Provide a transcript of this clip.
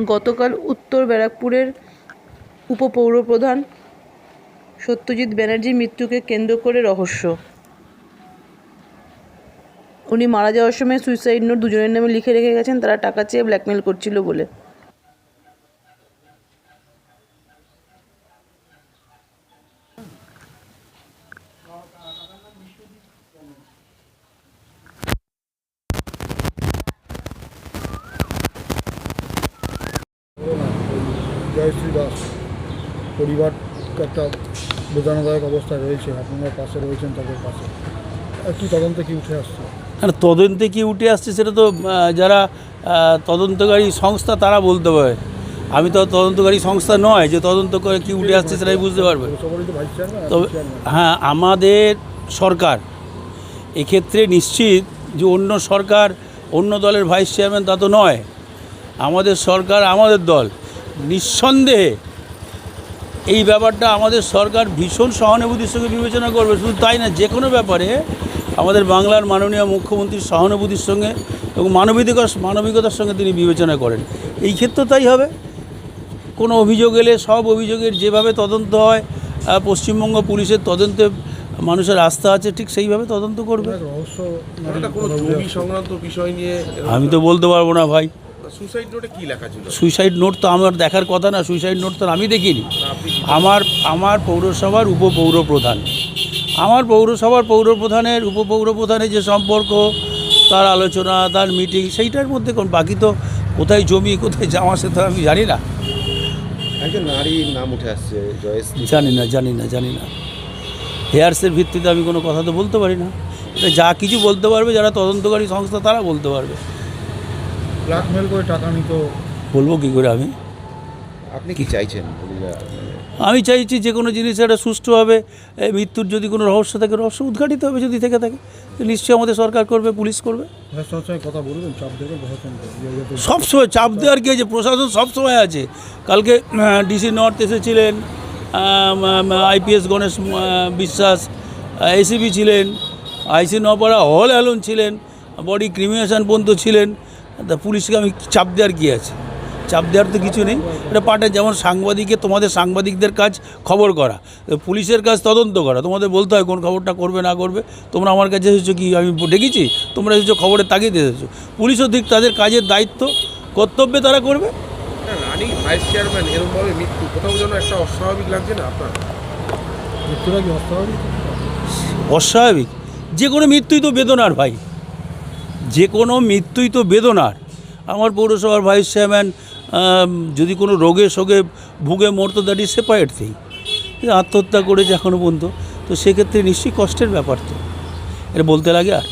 গতকাল উত্তর ব্যারাকপুরের উপপৌরপ্রধান সত্যজিৎ ব্যানার্জির মৃত্যুকে কেন্দ্র করে রহস্য। উনি মারা যাওয়ার সময় সুইসাইড নোট দুজনের নামে লিখে রেখে গেছেন, তারা টাকা চেয়ে ব্ল্যাকমেল করছিল বলে। জয়শ্রী দাস পরিবার একটা বেদনাদায়ক অবস্থায় রয়েছে আপনারা পাশে রয়েছেন তাদের পাশে। একটু তদন্তে কি উঠে আসছে? আর তদন্তে কি উঠে আসছে সেটা তো যারা তদন্তকারী সংস্থা তারা বলতে পারে। আমি তো তদন্তকারী সংস্থা নয় যে তদন্ত করে কি উঠে আসছে সেটাই বুঝতে পারবে। তবে হ্যাঁ আমাদের সরকার এক্ষেত্রে নিশ্চিত যে অন্য সরকার অন্য দলের ভাইস চেয়ারম্যান তা তো নয়। আমাদের সরকার আমাদের দল। নিঃসন্দেহে এই ব্যাপারটা আমাদের সরকার ভীষণ সহানুভূতির সঙ্গে বিবেচনা করবে। শুধু তাই না যে কোনো ব্যাপারে আমাদের বাংলার মাননীয় মুখ্যমন্ত্রীর সহানুভূতির সঙ্গে এবং মানবিকতার মানবিকতার সঙ্গে তিনি বিবেচনা করেন। এই ক্ষেত্রে তাই হবে। কোনো অভিযোগ এলে সব অভিযোগের যেভাবে তদন্ত হয় পশ্চিমবঙ্গ পুলিশের তদন্তে মানুষের আস্থা আছে ঠিক সেইভাবে তদন্ত করবে। রহস্য এটা কোনো জমি সংক্রান্ত বিষয় নিয়ে আমি তো বলতে পারব না ভাই। সুসাইড নোটে কি লেখা ছিল? সুইসাইড নোট তো আমার দেখার কথা না সুইসাইড নোট তো আমি দেখিনি। আমার আমার পৌরসভার উপপৌরপ্রধান। আমার পৌরসভার পৌরপ্রধানের উপপৌরপ্রধানের যে সম্পর্ক তার আলোচনা তার মিটিং সেইটার মধ্যে কোন বাকি তো কোথায় জমি কোথায় জামা সে তো আমি জানি না। একজন নারীর নাম উঠে আসছে জয়শ্রী জানি না জানি না জানি না। হেয়ার্সের ভিত্তিতে আমি কোনো কথা তো বলতে পারি না। এটা যা কিছু বলতে পারবে যারা তদন্তকারী সংস্থা তারা বলতে পারবে। ব্ল্যাকমেল করে টাকা নিত। বলব কী করে আমি? আপনি কি চাইছেন? আমি চাইছি যে কোনো জিনিস একটা সুষ্ঠুভাবে এই মৃত্যুর যদি কোনো রহস্য থাকে রহস্য উদ্ঘাটিত হবে যদি থেকে থাকে তো নিশ্চয়ই আমাদের সরকার করবে পুলিশ করবে। প্রশাসনের সঙ্গে কথা বলবেন চাপ দেবেন প্রশাসনকে যে যাতে সবসময় চাপ দেওয়ার কি আছে? প্রশাসন সবসময় আছে। কালকে ডিসি নর্থ এসেছিলেন আইপিএস গণেশ বিশ্বাস এসিবি ছিলেন আইসি নপাড়া হল অ্যালন ছিলেন বডি ক্রিমিনেশন পর্যন্ত ছিলেন তা পুলিশকে আমি চাপ দেওয়ার কি আছে? চাপ দেওয়ার তো কিছু নেই। এটা পার্টে যেমন সাংবাদিকে তোমাদের সাংবাদিকদের কাজ খবর করা পুলিশের কাজ তদন্ত করা। তোমাদের বলতে হয় কোন খবরটা করবে না করবে। তোমরা আমার কাছে এসেছ কি আমি ডেকেছি? তোমরা এসেছ খবরের তাগিদ এসেছ। পুলিশও ঠিক তাদের কাজের দায়িত্ব কর্তব্যে তারা করবে। রানী ভাইস চেয়ারম্যান এরকমভাবে মৃত্যু কোথাও যেন একটা অস্বাভাবিক লাগছে না আপনার? কি অস্বাভাবিক? অস্বাভাবিক? যে কোনো মৃত্যুই তো বেদনার ভাই। যে কোনো মৃত্যুই তো বেদনার। আমার পৌরসভার ভাইস চেয়ারম্যান যদি কোনো রোগে সোগে ভুগে মরতো ইজ সেপারেট থিং আত্মহত্যা করেছে এখনও পর্যন্ত। তো সেক্ষেত্রে নিশ্চয়ই কষ্টের ব্যাপার তো। এটা বলতে লাগে আর।